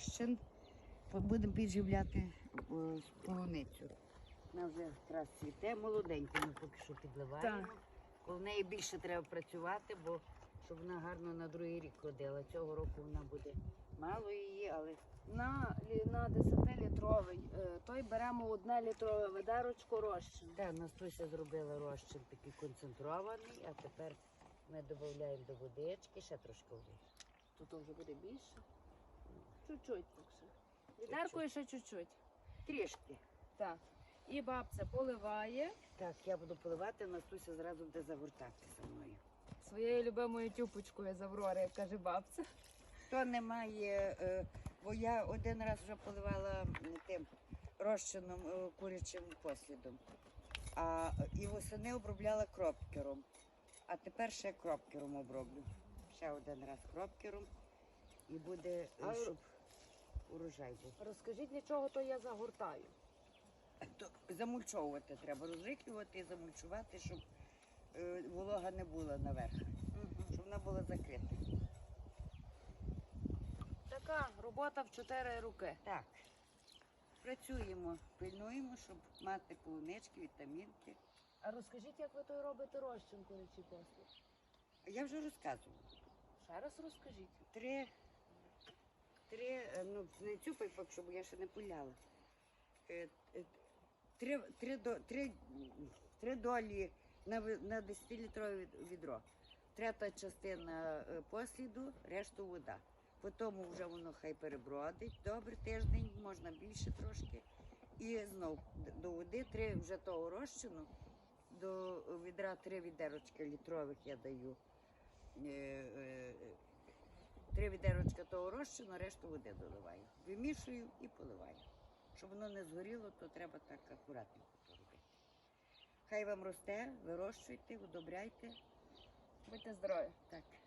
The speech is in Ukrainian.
розчин. Будемо підживляти е, полуницю. Вона вже якраз цвіте, молоденька, ми поки що підливаємо. Так. Коло неї більше треба працювати, бо щоб вона гарно на другий рік ходила. Цього року вона буде мало її, але На, на 10-літровий. е, Той беремо одне літрове ведерочко розчин. так, Настуся зробила розчин такий концентрований, а тепер ми додаємо до водички, ще трошки води. Тут вже буде більше. Чуть-чуть так ще. Відеркою ще чуть-чуть. Трішки. Так. І бабця поливає Так, я буду поливати, Настуся зразу буде загортати за мною. своєю любимою тюпочкою з Аврори, як каже бабця. То немає, е, бо я один раз вже поливала м, тим розчином е, курячим послідом. А і восени обробляла кропкером. А тепер ще кропкером оброблю. Ще один раз кропкером. І буде, е, А щоб урожай був. Розкажіть, для чого то я загортаю. То замульчовувати треба, розрихлювати і замульчувати, щоб е, волога не була наверх, щоб вона була закрита. Така робота в чотири руки. Так. Працюємо, пильнуємо, щоб мати полунички, вітамінки. А розкажіть, як ви той робите розчин курячий послід? Я вже розказувала. Ще раз розкажіть. Три, три, е, ну не цюпай поки що, бо я ще не пуляла. Е, е, Три, три, три, три долі на, на 10-літрове відро. Третя частина посліду, решту вода. Потім вже воно хай перебродить. Добре, тиждень, можна більше трошки. І знов до води три вже того розчину. До відра три відерочки літрових я даю. Три відерочка того розчину, решту води доливаю. Вимішую і поливаю. Щоб воно не згоріло, то треба так акуратненько поробити. Хай вам росте, вирощуйте, удобряйте. Будьте здорові. Так.